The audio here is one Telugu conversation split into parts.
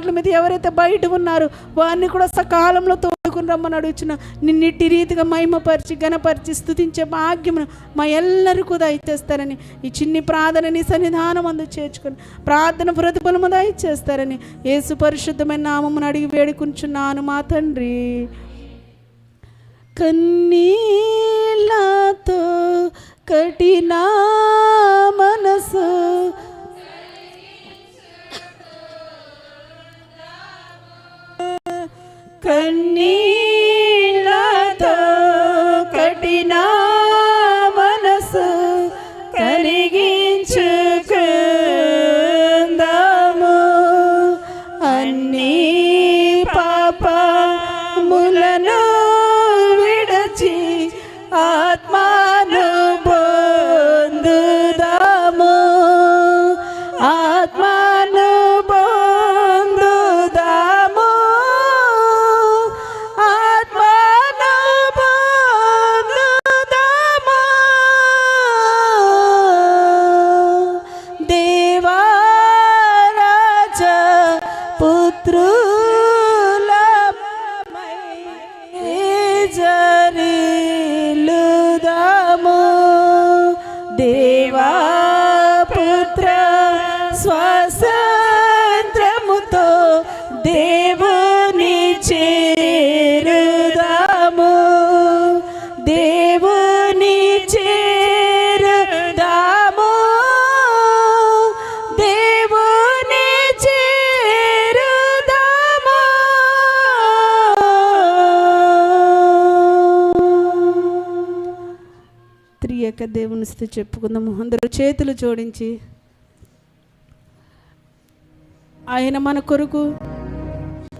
మాటల మీద ఎవరైతే బయట ఉన్నారో వారిని కూడా సకాలంలో తోడుకుని రమ్మని అడుగుచున్న నిన్నిటి రీతిగా మహిమపరిచి గణపరిచి స్థుతించే భాగ్యమును మా ఎల్లరికూ దయచేస్తారని ఈ చిన్ని ప్రార్థనని సన్నిధానం అందు చేర్చుకొని ప్రార్థన ప్రతిఫలము దయచేస్తారని యేసు పరిశుద్ధమైన నామమును అడిగి వేడుకుంటున్నాను మా తండ్రి. కన్నీళ్ళతో కఠిన మనసు కన్నీళ్ళతో కఠిన ఏక దేవుని స్థితి చెప్పుకుందాము అందరూ చేతులు జోడించి. ఆయన మన కొరకు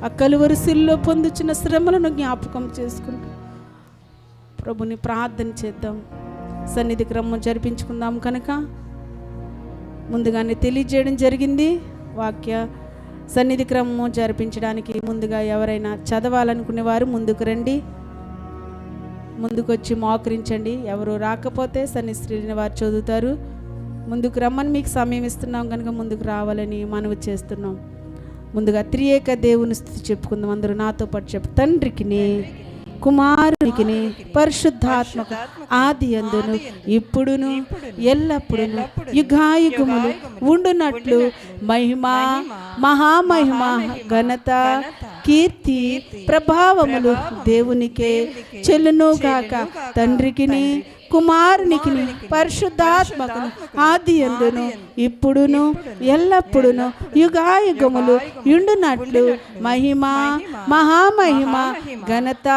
ఆ కలువరిశిల్లో పొందుచిన శ్రమలను జ్ఞాపకం చేసుకుంటూ ప్రభుని ప్రార్థన చేద్దాం. సన్నిధి క్రమం జరిపించుకుందాం కనుక. ముందుగానే తెలియజేయడం జరిగింది. వాక్య సన్నిధి క్రమము జరిపించడానికి ముందుగా ఎవరైనా చదవాలనుకునే వారు ముందుకు రండి. ముందుకొచ్చి మోకరించండి. ఎవరు రాకపోతే సన్నిస్త్రీని వారు చదువుతారు. ముందుకు రమ్మని మీకు సమయం ఇస్తున్నాం కనుక ముందుకు రావాలని మనవి చేస్తున్నాం. ముందుగా త్రియేక దేవుని స్థితి చెప్పుకుందాం. అందరూ నాతో పాటు చెప్పు. తండ్రికిని కుమారునికిని పరిశుద్ధాత్మక ఆది అందును. ఇప్పుడును ఎల్లప్పుడును యుగాయుగములు ఉండునట్లు మహిమ మహామహిమ ఘనత కీర్తి ప్రభావములు దేవునికే. చెల్లునుగాక తండ్రికిని కుమారునికిని పరిశుద్ధాత్మకును ఆది అందును ఇప్పుడును ఎల్లప్పుడును యుగాయుగములు ఉండునట్లు మహిమ మహామహిమ ఘనత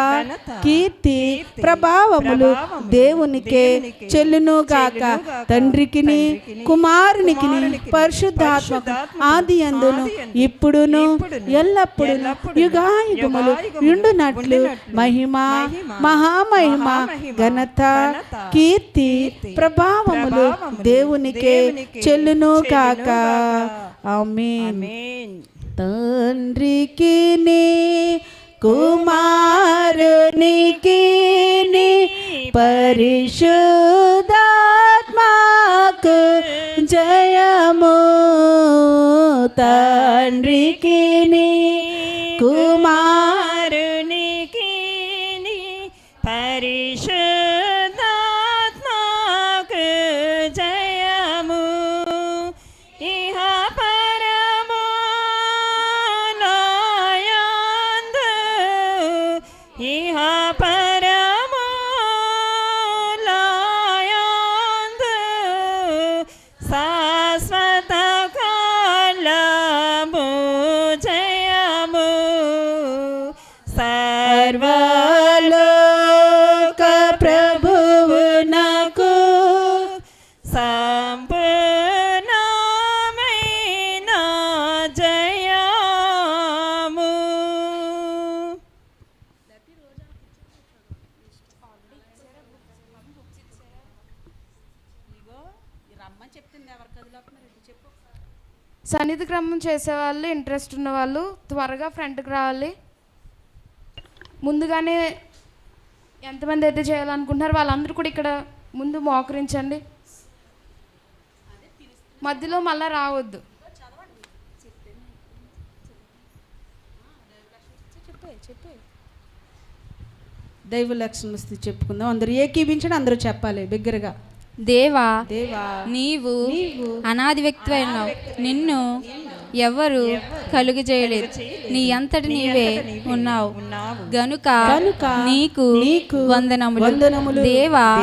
కీర్తి ప్రభావములు దేవునికే చెల్లునుగాక తండ్రికిని కుమారునికిని పరిశుద్ధాత్మక ఆది అందును ఇప్పుడును ఎల్లప్పుడును యుగాయుగములు ఉండునట్లు మహిమ మహామహిమ ఘనత కీర్తి ప్రభావములు దేవునికే చెల్లును కాక ఆమేన్. తండ్రికి కుమారునికి నీ పరిశుద్ధాత్మకు జయము. తండ్రికి నీ సన్నిధి క్రమం చేసేవాళ్ళు ఇంట్రెస్ట్ ఉన్న వాళ్ళు త్వరగా ఫ్రంట్కి రావాలి. ముందుగానే ఎంతమంది అయితే చేయాలనుకుంటున్నారో వాళ్ళందరూ కూడా ఇక్కడ ముందు మోకరించండి. మధ్యలో మళ్ళా రావద్దు. దైవ లక్షణ స్థితి చెప్పుకుందాం. అందరూ ఏకీభించండి అందరూ చెప్పాలి బిగ్గరగా. దేవా నీవు అనాది వ్యక్తి అయినావు నిన్ను ఎవరు కలుగు చేయలేదు నీ అంతటి నీవే ఉన్నావు. గనుక నీకు వందనములు. దేవా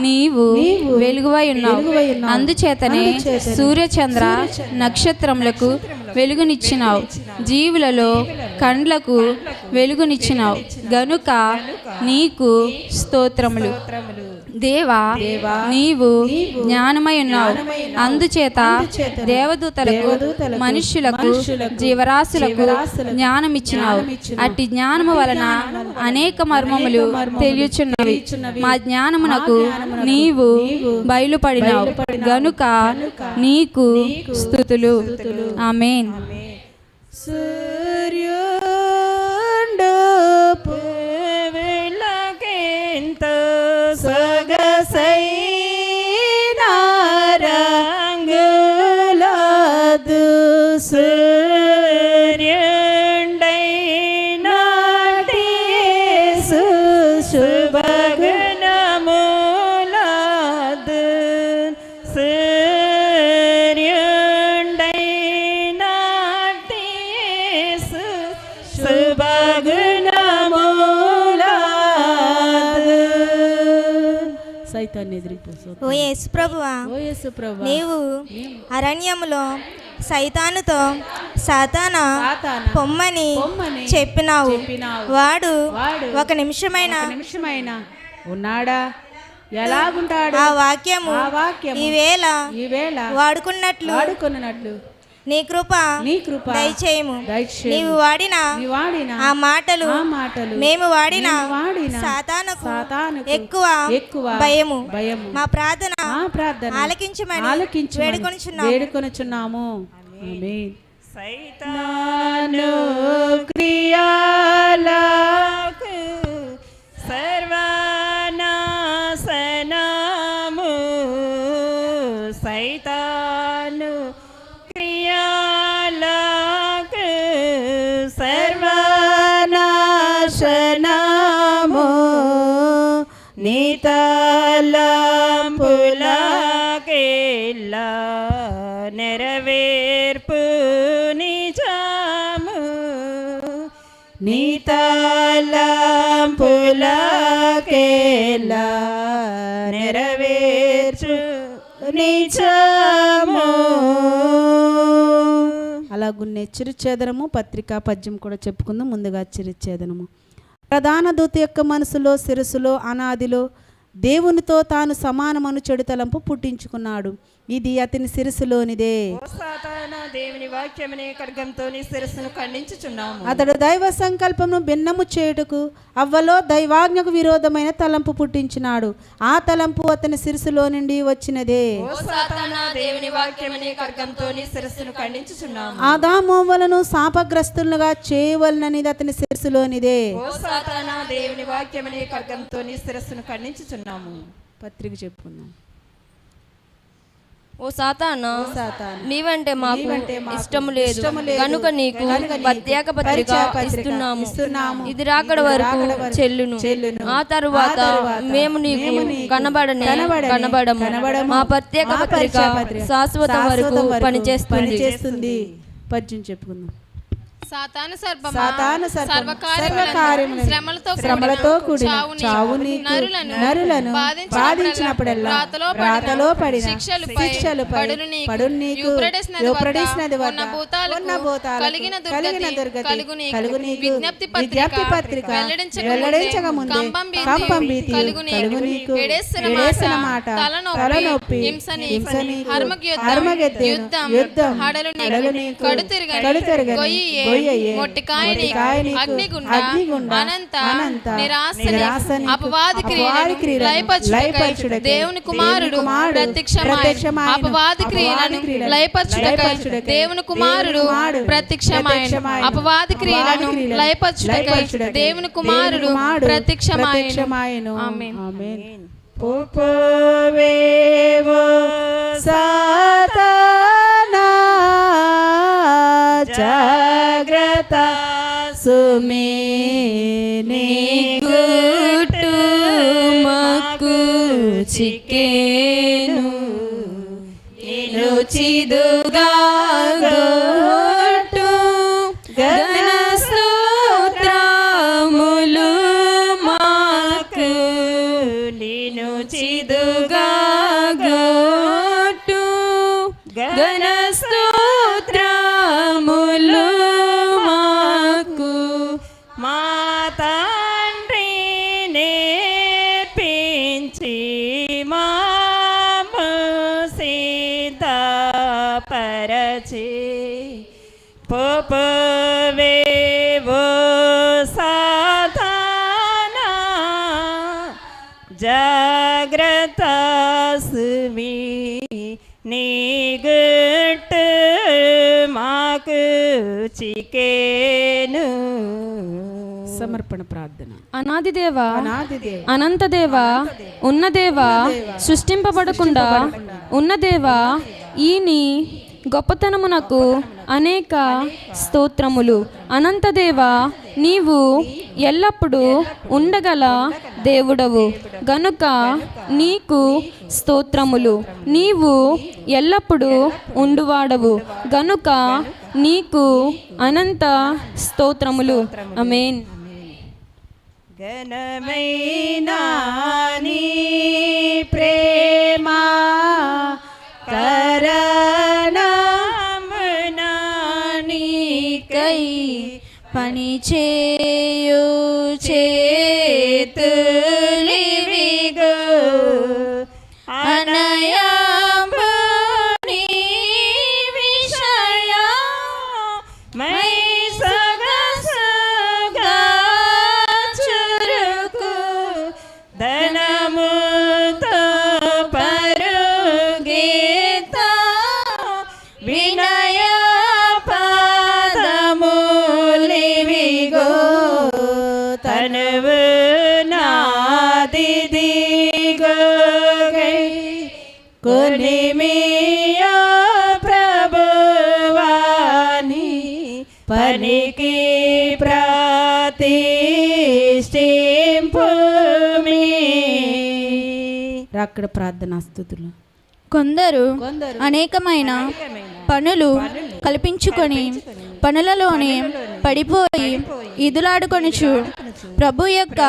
నీవు వెలుగువై ఉన్నావు. అందుచేతనే సూర్యచంద్ర నక్షత్రములకు వెలుగునిచ్చినావు. జీవులలో కండ్లకు వెలుగునిచ్చినావు. గనుక నీకు స్తోత్రములు. దేవా నీవు జ్ఞానమై ఉన్నావు. అందుచేత దేవదూతలకు మనుష్యులకు జీవరాశులకు జీవరాశులకు జ్ఞానం ఇచ్చినావు జ్ఞానమిచ్చినావు. అట్టి జ్ఞానము వలన అనేక మర్మములు తెలియచున్నవి. మా జ్ఞానమునకు నీవు నీవు బయలుపడినావు. గనుక నీకు స్థుతులు. ఆమెన్. సూర్యుండు సైతాన్ని ఎదిరిపోసు ఓ యేసు ప్రభువా ఓ యేసు ప్రభు నీవు అరణ్యములో సైతానుతో సాతాన పొమ్మని చెప్పినావు. వాడు ఒక నిమిషమైన నిమిషమైన ఉన్నాడా? ఎలాగుంటాడు? ఆ వాక్యము ఆ వాక్యము ఈవేళ ఈవేళ వాడుకున్నట్లు వాడుకొనున్నట్లు నీ కృప నీ కృప దయచేయము. దయచేయము. నీవు వాడిన నీ వాడిన ఆ మాటలు ఆ మాటలు మేము వాడిన వాడిన సాతానుకు సాతానుకు ఎక్కువ ఎక్కువ భయము. భయము. మా ప్రార్థన మా ప్రార్థన ఆలకించమని ఆలకించమని వేడుకొనుచున్నాము. వేడుకొనుచున్నాము. ఆమేన్. సైతాను క్రియాలకు సర్వనాశనము. సైతాను నీతలంపులకేలా నెరవేర్చు నిజము అలాగున్నే చిరుచేదనము పత్రికా పద్యం కూడా చెప్పుకుందాం ముందుగా చిరుచేదనము. ప్రధాన దూత యొక్క మనసులో శిరస్సులో అనాదిలో దేవునితో తాను సమానమను చెడు తలంపు పుట్టించుకున్నాడు. ఇది అతని సాతానా దేవుని వాక్యమనే ఖడ్గంతో నీ శిరస్సును ఖండించుచున్నాము. అతడు దైవ సంకల్పమును భిన్నము చేయుటకు అవ్వలో దైవాజ్ఞకు విరోధమైన తలంపు పుట్టించినాడు. ఆ తలంపు అతని శిరస్సులో నుండి వచ్చినదే. ఓ సాతానా దేవుని వాక్యమనే ఖడ్గంతో నీ శిరస్సును ఖండించుచున్నాము. ఆదామోవలను శాపగ్రస్తులుగా చేయవలననిది అతని ఓ సాతానా దేవుని వాక్యమనే ఖడ్గంతో నీ శిరస్సును ఖండించుచున్నాము. పత్రిక చెప్పుకుందాం. ఓ సాతానా? నీవంటే మాకు ఇష్టము లేదు. కనుక నీకు ప్రత్యేక పత్రిక ఇస్తున్నాము. ఇది రాకడ వరకు చెల్లును. ఆ తరువాత మేము నీకు కనబడనే కనబడము. మా ప్రత్యేక పత్రిక శాశ్వతం వరకు పనిచేస్తుంది. పద్యం చెప్పుకుందాం. సాతాను సర్వకార్యములను శ్రమలతో కూడిన చావుని నరులను బాధించినప్పుడల్లా రాతలో పడిన శిక్షలపై పడును నీకు. యూఫ్రటీస్ నది వద్ద ఉన్న భూతాలకు కలిగిన దుర్గతి కలుగు నీకు. విజ్ఞప్తి పత్రిక వెల్లడించక ముందే కంపం భీతి కలుగు నీకు. ఎడేసిన మాట, తలనొప్పి, తలనొప్పి హింస నీకు. హింస నీకు హర్మకు యుద్ధం, హడలు నీకు. కడుతిరగని, అగ్నిగుండ, అనంత, అపవాది క్రియలను లయపరచుటకై దేవుని కుమారుడు. అపవాది క్రియలను దేవుని కుమారుడు. అపవాది క్రియలను లయపరచుటకై దేవుని కుమారుడు ప్రత్యక్షమాయెను. ఆమేన్. ఆమేన్. సాతానా జాగ్రత్త సుమే నీ గుట్టు చికేను సమర్పణ ప్రార్థన. అనాది దేవ అనాది దేవ అనంత దేవ ఉన్న దేవ సృష్టింపబడకుండా ఉన్న దేవ ఈని గొప్పతనమునకు అనేక స్తోత్రములు. అనంతదేవ నీవు ఎల్లప్పుడూ ఉండగల దేవుడవు. గనుక నీకు స్తోత్రములు. నీవు ఎల్లప్పుడూ ఉండువాడవు. గనుక నీకు అనంత స్తోత్రములు. అమేన్ ఘనమైన నీ ప్రేమ కరణమున నీకై పని చేయు చేతులివిగో రాక్కడ ప్రార్థనా స్థుతులు. కొందరు అనేకమైన పనులు కల్పించుకొని పనులలోనే పడిపోయి ఇదులాడుకొనుచు ప్రభు యొక్క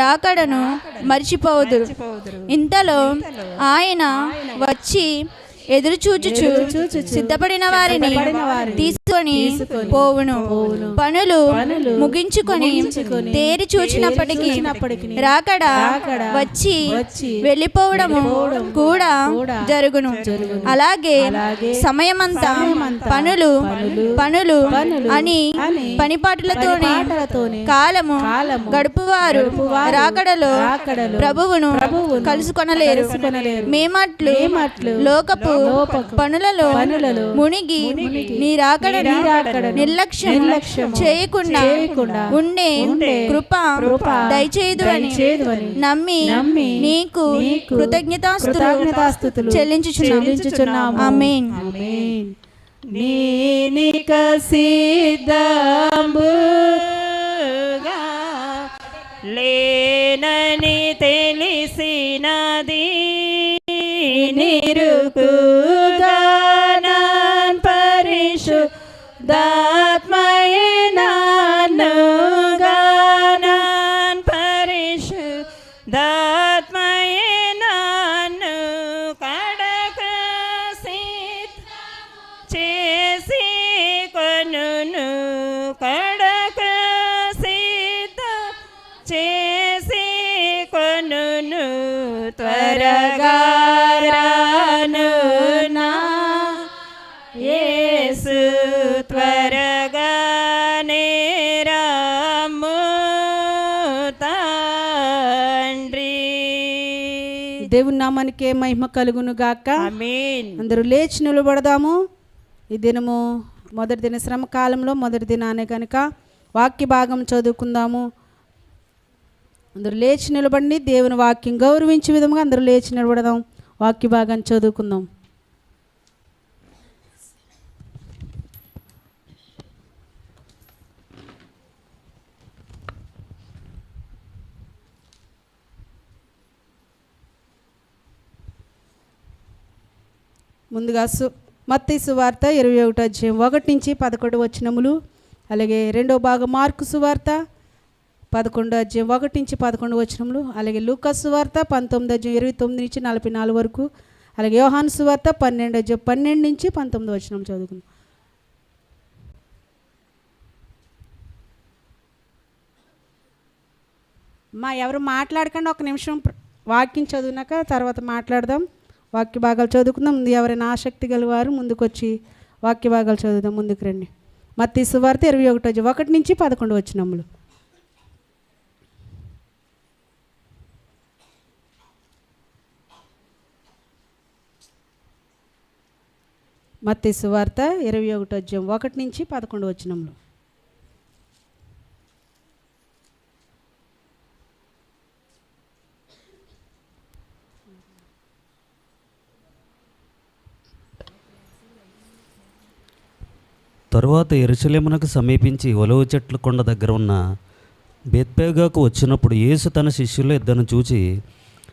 రాకడను మర్చిపోదురు. ఇంతలో ఆయన వచ్చి ఎదురు చూచుచు సిద్ధపడిన వారిని తీసుకొని పోవును. పనులు ముగించుకొని తేరి చూచినప్పటికీ రాకడ వచ్చి వెళ్ళిపోవడము కూడా జరుగును. అలాగే సమయమంతా పనులు పనులు అని పనిపాటులతోనే కాలము గడుపువారు రాకడలో ప్రభువును కలుసుకొనలేరు. మేమట్లు లోకపు పనులలో మునిగి నీ రాకడను నిర్లక్ష్యం చేయకుండా ఉండే కృప దయచేయదు అని నమ్మి నీకు కృతజ్ఞతాస్తుతులు చెల్లించుచున్నాము. ఆమేన్. నీనిక సిద్ధంబుగా లేనని తెలిసినది ನೆರುಕು నామానికే మహిమ కలుగును గాక అందరూ లేచి నిలబడదాము. ఈ దినము మొదటి దిన శ్రమ కాలంలో మొదటి దినానే కనుక వాక్య భాగం చదువుకుందాము. అందరూ లేచి నిలబడి దేవుని వాక్యం గౌరవించే విధంగా అందరూ లేచి నిలబడదాం. వాక్య భాగాన్ని చదువుకుందాం. ముందుగా సు మత్తి సువార్త ఇరవై ఒకటి అధ్యాయం ఒకటి నుంచి పదకొండు వచనములు అలాగే రెండో భాగం మార్కు సువార్త పదకొండు అధ్యాయం ఒకటి నుంచి పదకొండు వచనములు అలాగే లూకాస్ సువార్త పంతొమ్మిది అధ్యాయం ఇరవై తొమ్మిది నుంచి నలభై నాలుగు వరకు అలాగే యోహాన్ సువార్త పన్నెండు అధ్యాయం పన్నెండు నుంచి పంతొమ్మిది వచనం చదువుకుందాం. మా ఎవరు మాట్లాడకండి ఒక నిమిషం వాక్యం చదివినాక తర్వాత మాట్లాడదాం. వాక్య భాగాలు చదువుకుందాం. ముందు ఎవరైనా ఆసక్తి గలవారు ముందుకొచ్చి వాక్య భాగాలు చదువుదాం. ముందుకు రండి. మత్తి సువార్త ఇరవై ఒకటి ఒకటి నుంచి పదకొండు వచ్చినములు మత్తి సువార్త ఇరవై ఒకటి అధ్యాయం ఒకటి నుంచి పదకొండు వచ్చినములు తరువాత ఎరుసలేమునకు సమీపించి ఒలవ చెట్ల కొండ దగ్గర ఉన్న బెత్పేగాకు వచ్చినప్పుడు యేసు తన శిష్యులు ఇద్దరిని చూచి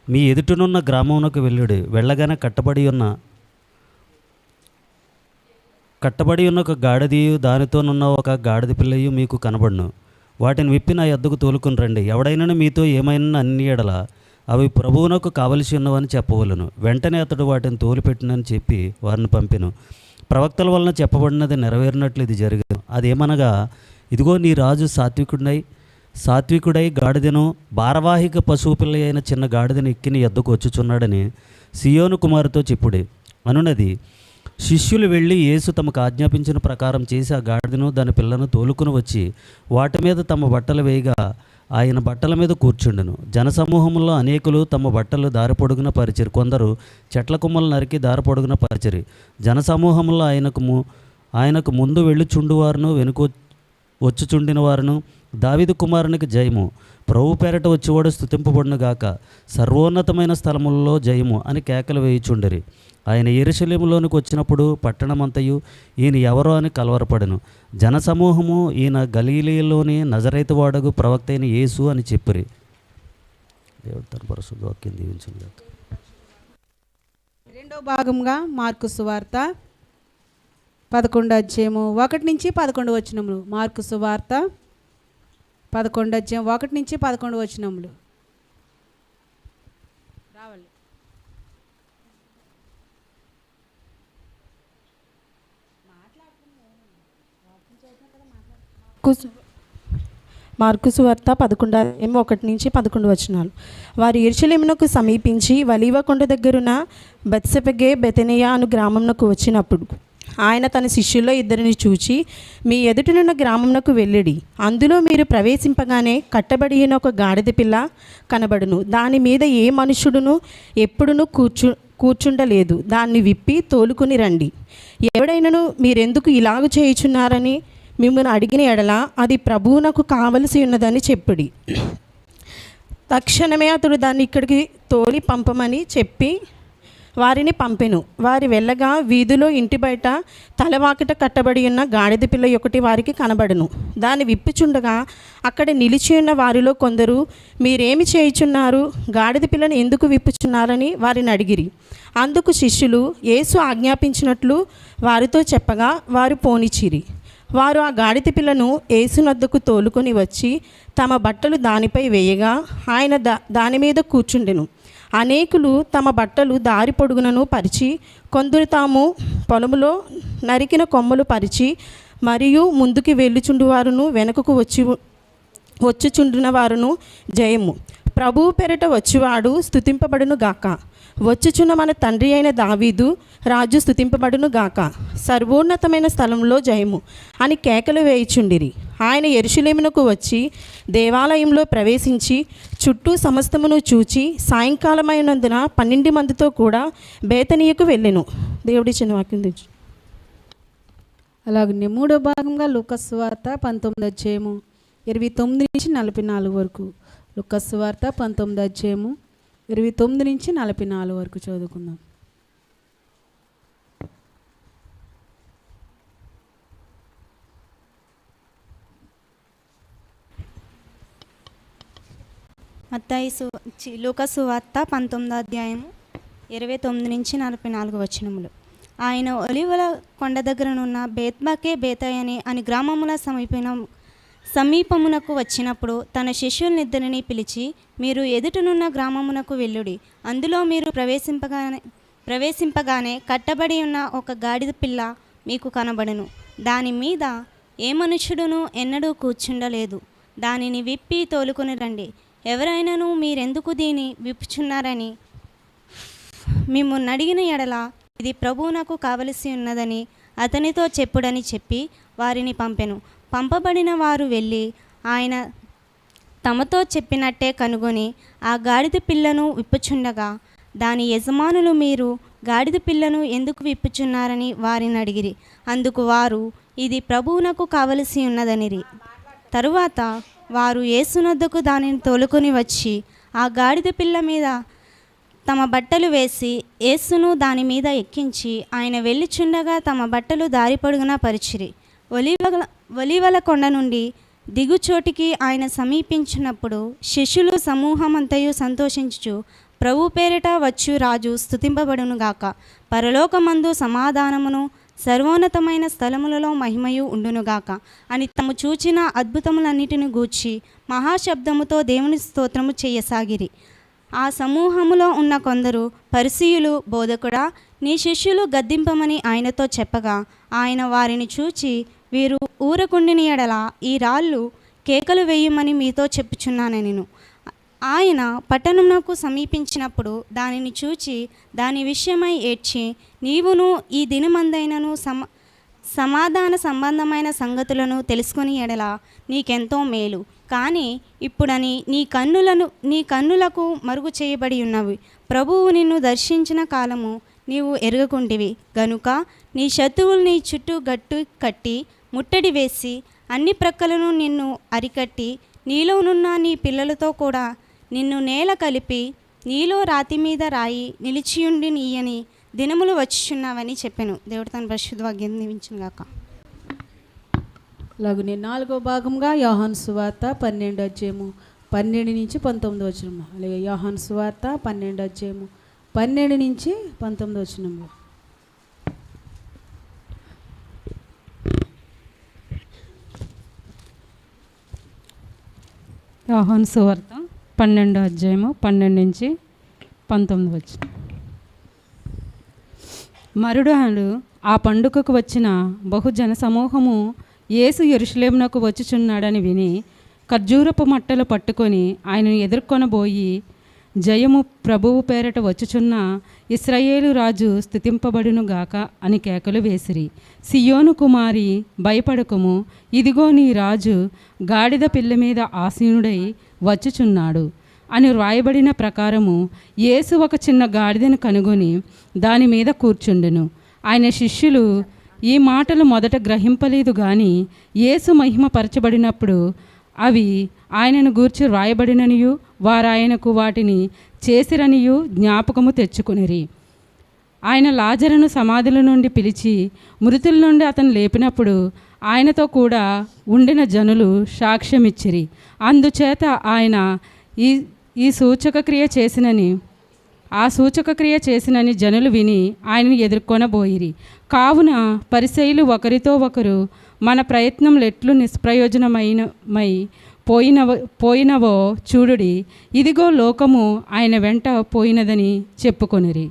మీ ఎదుటనున్న గ్రామమునకు వెళ్ళుడు. వెళ్ళగానే కట్టబడి ఉన్న కట్టబడి ఉన్న ఒక గాడిదయు దానితోనున్న ఒక గాడిద పిల్లయు మీకు కనబడును. వాటిని విప్పి నా ఎద్దకు తోలుకుని రండి. ఎవడైనా మీతో ఏమైనా అన్ని ఎడల అవి ప్రభువునకు కావలసి ఉన్నవని చెప్పవలను. వెంటనే అతడు వాటిని తోలిపెట్టునని చెప్పి వారిని పంపెను. ప్రవక్తల వలన చెప్పబడినది నెరవేరినట్లు ఇది జరిగింది. అదేమనగా ఇదిగో నీ రాజు సాత్వికుడై సాత్వికుడై గాడిదను భారవాహిక పశువు పిల్ల అయిన చిన్న గాడిదను ఎక్కిని ఎద్దకు వచ్చుచున్నాడని సియోను కుమారుతో చెప్పుడే. అనునది శిష్యులు వెళ్ళి యేసు తమకు ఆజ్ఞాపించిన ప్రకారం చేసి ఆ గాడిదను దాని పిల్లను తోలుకుని వచ్చి వాటి మీద తమ బట్టలు వేయగా ఆయన బట్టల మీద కూర్చుండెను. జనసమూహంలో అనేకులు తమ బట్టలు దారి పొడుగున పరిచిరి. కొందరు చెట్ల కొమ్మలు నరికి దారి పొడుగున పరిచిరి. జనసమూహంలో ఆయనకు ము ఆయనకు ముందు వెళ్ళుచుండువారును వెనుక వచ్చుచుండిన వారును దావిదు కుమారునికి జయము. ప్రభు పేరట వచ్చేవాడు స్థుతింపబడును గాక సర్వోన్నతమైన స్థలములలో జయము అని కేకలు వేయుచుండిరి. ఆయన ఎరుశల్యంలోనికి వచ్చినప్పుడు పట్టణమంతయు ఈయన ఎవరో అని కలవరపడను. జనసమూహము ఈయన గలీలీలోని నజరైతు వాడగు ప్రవక్త అయిన యేసు అని చెప్పిరి. దేవుడు తన పరిశుద్ధ వాక్యం దీవించింది రెండో భాగంగా మార్కు సువార్త పదకొండు అధ్యాయము ఒకటి నుంచి పదకొండు వచనములు. మార్కు సువార్త పదకొండు అధ్యాయం ఒకటి నుంచి పదకొండు వచనములు. మార్కుస్ మార్కుసు వార్త పదకొండు ఏమో ఒకటి నుంచి పదకొండు వచనాలు. వారు ఎరుచలేమునకు సమీపించి వలీవ కొండ దగ్గరున్న బత్సెపగే బెతనియా అను గ్రామంనకు వచ్చినప్పుడు ఆయన తన శిష్యుల్లో ఇద్దరిని చూచి మీ ఎదుటనున్న గ్రామంనకు వెళ్ళిడి. అందులో మీరు ప్రవేశింపగానే కట్టబడి ఒక గాడిద పిల్ల కనబడును. దాని మీద ఏ మనుషుడును ఎప్పుడునూ కూర్చు కూర్చుండలేదు. దాన్ని విప్పి తోలుకుని రండి. ఎవడైనను మీరెందుకు ఇలాగ చేయుచున్నారని మిమ్మల్ని అడిగిన ఎడల అది ప్రభువునకు కావలసి ఉన్నదని చెప్పుడి. తక్షణమే అతడు దాన్ని ఇక్కడికి తోలి పంపమని చెప్పి వారిని పంపెను. వారి వెళ్ళగా వీధిలో ఇంటి బయట తలవాకిట కట్టబడి ఉన్న గాడిద పిల్ల ఒకటి వారికి కనబడను. దాన్ని విప్పుచుండగా అక్కడ నిలిచి ఉన్న వారిలో కొందరు మీరేమి చేయుచున్నారు? గాడిద పిల్లను ఎందుకు విప్పుచున్నారని వారిని అడిగిరి. అందుకు శిష్యులు యేసు ఆజ్ఞాపించినట్లు వారితో చెప్పగా వారు పోనిచ్చిరి. వారు ఆ గాడిద పిల్లను ఏసునద్దకు తోలుకొని వచ్చి తమ బట్టలు దానిపై వేయగా ఆయన దా దాని మీద కూర్చుండెను. అనేకులు తమ బట్టలు దారి పొడుగునను పరిచి కొందరు తాము పొలములో నరికిన కొమ్మలు పరిచి మరియు ముందుకి వెళ్ళుచుండువారును వెనుకకు వచ్చి వచ్చుచుండిన వారును జయము. ప్రభువు పెరట వచ్చివాడు స్థుతింపబడును గాక వచ్చుచున్న మన తండ్రి అయిన దావీదు రాజు స్థుతింపబడును గాక. సర్వోన్నతమైన స్థలంలో జయము అని కేకలు వేయిచుండిరి. ఆయన ఎరుషులేమునకు వచ్చి దేవాలయంలో ప్రవేశించి చుట్టూ సమస్తమును చూచి సాయంకాలమైనందున పన్నెండు మందితో కూడా బేతనీయకు వెళ్ళెను. దేవుడి చిన్న వాక్యం తెచ్చు అలాగనే మూడో భాగంగా లుకస్ వార్త పంతొమ్మిది అధ్యాయము ఇరవై తొమ్మిది నుంచి నలభై నాలుగు వరకు. లుకస్ వార్త పంతొమ్మిది అధ్యాయము ఇరవై తొమ్మిది నుంచి నలభై నాలుగు వరకు చదువుకుందాం. మత్తాయి సు చి- లూకా సువార్త పంతొమ్మిదో అధ్యాయము ఇరవై తొమ్మిది నుంచి నలభై నాలుగు వచనములు. ఆయన ఒలివల కొండ దగ్గరనున్న బేత్మకే బేతయని అని గ్రామముల సమీపం సమీపమునకు వచ్చినప్పుడు తన శిష్యులనిద్దరిని పిలిచి మీరు ఎదుటనున్న గ్రామమునకు వెళ్ళుడి. అందులో మీరు ప్రవేశింపగానే ప్రవేశింపగానే కట్టబడి ఉన్న ఒక గాడిద పిల్ల మీకు కనబడును. దాని మీద ఏ మనుషుడును ఎన్నడూ కూర్చుండలేదు. దానిని విప్పి తోలుకొని రండి. ఎవరైనాను మీరెందుకు దీని విప్పుచున్నారని మిమ్మల్ని అడిగిన ఎడల ఇది ప్రభువునకు కావలసి ఉన్నదని అతనితో చెప్పుడని చెప్పి వారిని పంపెను. పంపబడిన వారు వెళ్ళి ఆయన తమతో చెప్పినట్టే కనుగొని ఆ గాడిద పిల్లను విప్పుచుండగా దాని యజమానులు మీరు గాడిద పిల్లను ఎందుకు విప్పుచున్నారని వారిని అడిగిరి. అందుకు వారు ఇది ప్రభువునకు కావలసి ఉన్నదనిరి. తరువాత వారు ఏసునొద్దకు దానిని తోలుకొని వచ్చి ఆ గాడిద పిల్ల మీద తమ బట్టలు వేసి ఏసును దాని మీద ఎక్కించి ఆయన వెళ్ళిచుండగా తమ బట్టలు దారి పొడుగునా పరిచిరి. ఒలివల ఒలివల కొండ నుండి దిగుచోటికి ఆయన సమీపించినప్పుడు శిష్యులు సమూహమంతయు సంతోషించుచు ప్రభు పేరిట వచ్చు రాజు స్థుతింపబడునుగాక పరలోకమందు సమాధానమును సర్వోన్నతమైన స్థలములలో మహిమయు ఉండునుగాక అని తము చూచిన అద్భుతములన్నిటిని గూర్చి మహాశబ్దముతో దేవుని స్తోత్రము చేయసాగిరి. ఆ సమూహములో ఉన్న కొందరు పరిసీయులు బోధకుడా నీ శిష్యులు గద్దింపమని ఆయనతో చెప్పగా ఆయన వారిని చూచి వీరు ఊరకుండిని ఎడల ఈ రాళ్ళు కేకలు వేయమని మీతో చెప్పుచున్నాను నేను. ఆయన పట్టణంకు సమీపించినప్పుడు దానిని చూచి దాని విషయమై ఏడ్చి నీవును ఈ దినమందైనను సమ సమాధాన సంబంధమైన సంగతులను తెలుసుకుని ఎడల నీకెంతో మేలు. కానీ ఇప్పుడని నీ కన్నులను నీ కన్నులకు మరుగు చేయబడి ఉన్నవి. ప్రభువు నిన్ను దర్శించిన కాలము నీవు ఎరగకుంటివి గనుక నీ శత్రువులు నీ చుట్టూ గట్టు కట్టి ముట్టడి వేసి అన్ని ప్రక్కలను నిన్ను అరికట్టి నీలోనున్న నీ పిల్లలతో కూడా నిన్ను నేల కలిపి నీలో రాతి మీద రాయి నిలిచియుండి నీయని దినములు వచ్చుచున్నావని చెప్పాను. దేవుడు తన పరిశుద్ధ దీవించుగాక దీవించును లగుని నాలుగో భాగంగా యోహాన్ సువార్త పన్నెండు అధ్యాయము పన్నెండు నుంచి పంతొమ్మిది వచ్చినము అలాగే యోహాన్ సువార్త పన్నెండు అధ్యాయము పన్నెండు నుంచి పంతొమ్మిది వచ్చినము యోహాను సువార్త పన్నెండు అధ్యాయము పన్నెండు నుంచి పంతొమ్మిది వచ్చిన. మరుడాలు ఆ పండుగకు వచ్చిన బహుజన సమూహము యేసు ఎరుషులేమునకు వచ్చుచున్నాడని విని ఖర్జూరపు మట్టలు పట్టుకొని ఆయనను ఎదుర్కొనబోయి జయము ప్రభువు పేరట వచ్చుచున్న ఇస్రయేలు రాజు స్థుతింపబడునుగాక అని కేకలు వేసిరి. సియోను కుమారి భయపడకుము ఇదిగో నీ రాజు గాడిద పిల్ల మీద ఆసీనుడై వచ్చుచున్నాడు. అని వ్రాయబడిన ప్రకారము యేసు ఒక చిన్న గాడిదను కనుగొని దాని మీద కూర్చుండెను. ఆయన శిష్యులు ఈ మాటలు మొదట గ్రహింపలేదు కానీ యేసు మహిమపరచబడినప్పుడు అవి ఆయనను గూర్చి వ్రాయబడిననియు వారాయనకు వాటిని చేసిరనియు జ్ఞాపకము తెచ్చుకునిరి. ఆయన లాజరును సమాధుల నుండి పిలిచి మృతుల నుండి అతను లేపినప్పుడు ఆయనతో కూడా ఉండిన జనులు సాక్ష్యమిచ్చిరి. అందుచేత ఆయన ఈ ఈ సూచక క్రియ చేసినని ఆ సూచక క్రియ చేసినని జనులు విని ఆయనను ఎదుర్కొనబోయిరి. కావున పరిశైలు ఒకరితో ఒకరు మన ప్రయత్నం ఎట్లు నిష్ప్రయోజనమైన మై పోయినవ పోయినవో చూడుడి. ఇదిగో లోకము ఆయన వెంట పోయినదని చెప్పుకొనిరి.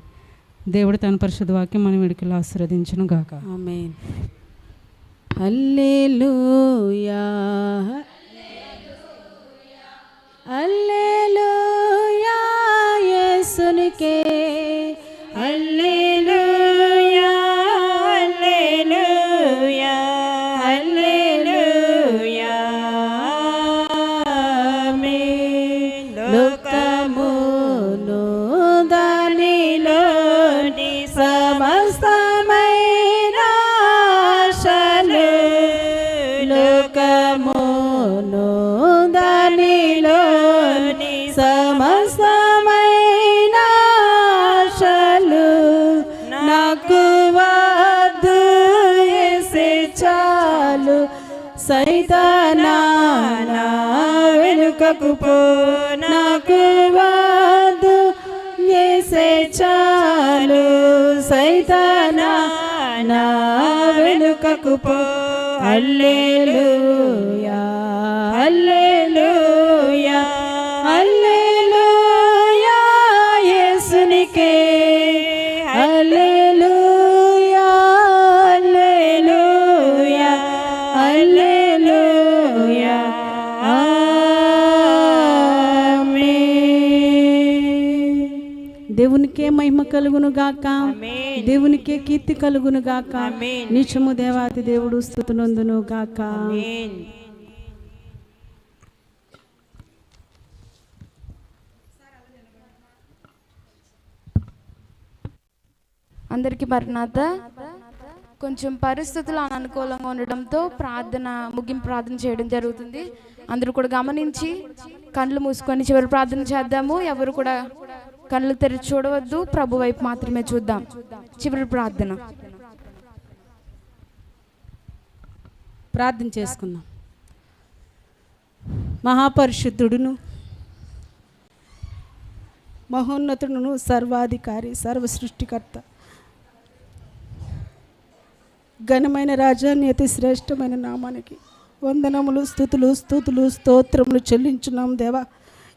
దేవుడు తన పరిశుద్ధ వాక్యం మనం విడికలు ఆశీర్వదించను గాక. ఆమేన్. హల్లెలూయా. హల్లెలూయా. యేసునికే వెనుకకు పో. నాకు వాదు యేసే చాలు. సైతానా నా వెనుకకు పో. హల్లెలూయా హల్లెలూయా. మహిమ కలుగును గాక. దేవునికే కీర్తి కలుగును గాక. నిత్యము దేవాతి దేవుడు స్థుతునందును గాక. అందరికీ మరణాత. కొంచెం పరిస్థితులు అనుకూలంగా ఉండడంతో ప్రార్థన ముగింపు ప్రార్థన చేయడం జరుగుతుంది. అందరూ కూడా గమనించి కళ్ళు మూసుకొని చివరి ప్రార్థన చేద్దాము. ఎవరు కూడా కళ్ళు తెరిచి చూడవద్దు. ప్రభు వైపు మాత్రమే చూద్దాం. చివరి ప్రార్థన. ప్రార్థన చేసుకుందాం. మహాపరిశుద్ధుడును మహోన్నతుడును సర్వాధికారి సర్వ సృష్టికర్త ఘనమైన రాజాన్ని అతి శ్రేష్టమైన నామానికి వందనములు స్థుతులు స్థుతులు స్తోత్రములు చెల్లించున్నాం దేవా.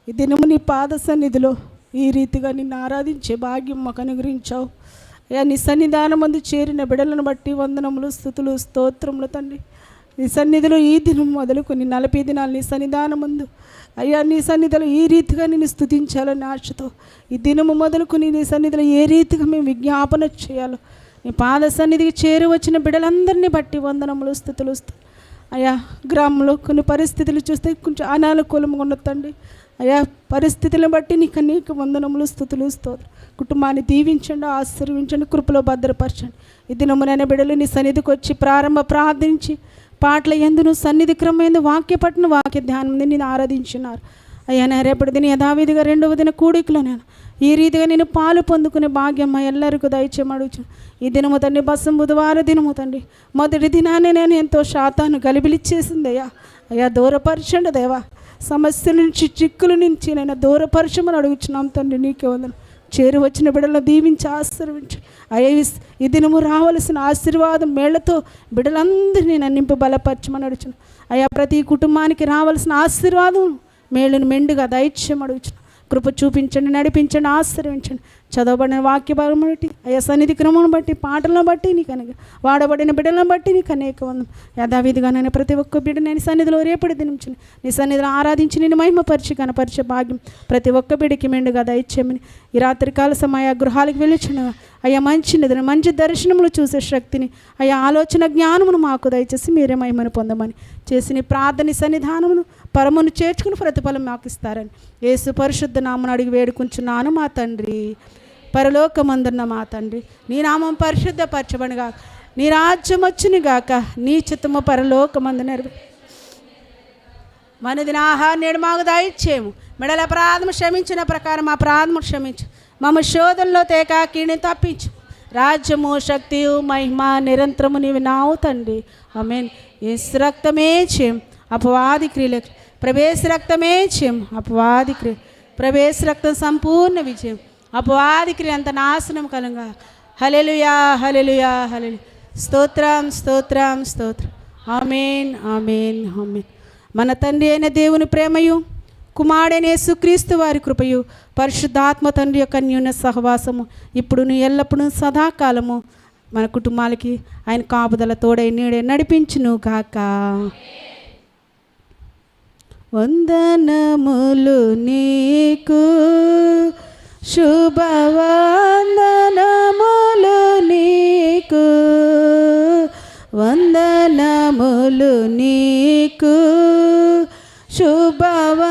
ఈ దినము నీ పాద సన్నిధిలో ఈ రీతిగా నిన్ను ఆరాధించే భాగ్యం మాకు అనుగ్రహించావు. అయ్యా నీ సన్నిధానం అందు చేరిన బిడలను బట్టి వందనములు స్థుతులు స్తోత్రములు తండ్రి. నీ సన్నిధిలో ఈ దినం మొదలుకొని నలభై దినాలు నీ సన్నిధానం ముందు అయ్యా నీ సన్నిధిలో ఈ రీతిగా నేను స్థుతించాలని ఆశతో ఈ దినము మొదలుకొని నీ సన్నిధిలో ఏ రీతిగా మేము విజ్ఞాపన చేయాలో నీ పాద సన్నిధికి చేరి వచ్చిన బట్టి వందనములు స్థుతులు అయ్యా గ్రామంలో కొన్ని పరిస్థితులు చూస్తే కొంచెం అనానుకూలంగా ఉండొద్దండి అయ్యా పరిస్థితులను బట్టి నీకు అనేక వందనములు స్థుతులు స్తోత్రం కుటుంబాన్ని దీవించండి ఆశీర్వించండి కృపలో భద్రపరచండి. ఈ దినమునైన బిడ్డలు నీ సన్నిధికి వచ్చి ప్రారంభ ప్రార్థించి పాటల ఎందును సన్నిధి క్రమం వాక్య పట్టిన వాక్య ధ్యానం నేను ఆరాధించున్నారు అయ్యా నేను రేపటి దిన యథావిధిగా రెండవ దిన కూడికలో నేను ఈ రీతిగా నేను పాలు పొందుకునే భాగ్యం మా ఎల్లరికీ దయచేమడుచు ఈ దినము తండ్రి బస్సు బుధవారం దినము తండ్రి. మొదటి దినాన్ని నేను ఎంతో శాతాన్ని గలిబిలిచ్చేసింది అయ్యా. అయ్యా దూరపరచండి దేవా. సమస్యల నుంచి చిక్కుల నుంచి నేను దూరపరచమని అడుగుచున్నాం తండ్రి నీకే వందను. చేరు వచ్చిన బిడ్డలను దీవించి ఆశీర్వించు. అయ్యా ఈ- దినము రావలసిన ఆశీర్వాదం మేళ్ళతో బిడ్డలందరినీ నన్ను బలపరచమని అడుగుచున్నాను. అయ్యా ప్రతి కుటుంబానికి రావాల్సిన ఆశీర్వాదం మేలును మెండుగా దైత్యం అడుగుచున్నాను. కృప చూపించండి నడిపించండి ఆశ్రయించండి చదవబడిన వాక్య భాగం బట్టి అయ్యా సన్నిధి క్రమం బట్టి పాటలను బట్టి నీకు అనేక వాడబడిన బిడ్డలను బట్టి నీకు అనేక వందం యథావిధిగా నేను ప్రతి ఒక్క బిడ్డ నేను సన్నిధిలో రేపటి దినించిన నీ సన్నిధిలో ఆరాధించి నేను మహిమపరిచి కనపరిచే భాగ్యం ప్రతి ఒక్క బిడ్డకి మెండుగా దయచేయమని ఈ రాత్రికాల సమయ గృహాలకు వెళ్ళిచ్చిన అయ్యా మంచి నిద్ర మంచి దర్శనములు చూసే శక్తిని అయ్యా ఆలోచన జ్ఞానమును మాకు దయచేసి మీరే మహిమను పొందమని చేసిన ప్రార్థని ప్రార్థన సన్నిధానమును పరమును చేర్చుకుని ప్రతిఫలం మాకు ఇస్తారని యేసు పరిశుద్ధ నామను అడిగి వేడుకుంటున్నాను మా తండ్రి. పరలోకమందున్న మా తండ్రి. నీ నామం పరిశుద్ధపరచబడిగా నీ రాజ్యం వచ్చుని గాక నీ చిత్తము పరలోకమందు నెరవే. మనది ఆహారం నేడు మాకు దయచేయము. మెడల అపరాధము క్షమించిన ప్రకారం మా అపరాధము క్షమించు. మమ్మ శోధనలో తేకా కీడిని తప్పించు. రాజ్యము శక్తియు మహిమ నిరంతరము నీవి నావు తండ్రి. ఆమేన్. యేసు రక్తమే చేయం. అపవాది క్రియలకు ప్రవేశ రక్తమే చేయం అపవాది క్రియ ప్రవేశ రక్తం సంపూర్ణ విజయం. అపవాది క్రియ అంత నాశనం కలంగా. హలెలుయా హలెలుయా హలెలు స్తోత్రం స్తోత్రం స్తోత్రం. Amen amen amen. మన తండ్రి అయిన దేవుని ప్రేమయు కుమారుడైన యేసుక్రీస్తు వారి కృపయు పరిశుద్ధాత్మ తండ్రి యొక్క న్యూన సహవాసము ఇప్పుడును ఎల్లప్పుడూ సదాకాలము. మన కుటుంబాలకి ఆయన కాపుదల తోడై నీడే నడిపించును కాక వందనములు నీకు శుభవందనములు నీకు వందనములు నీకు శుభవ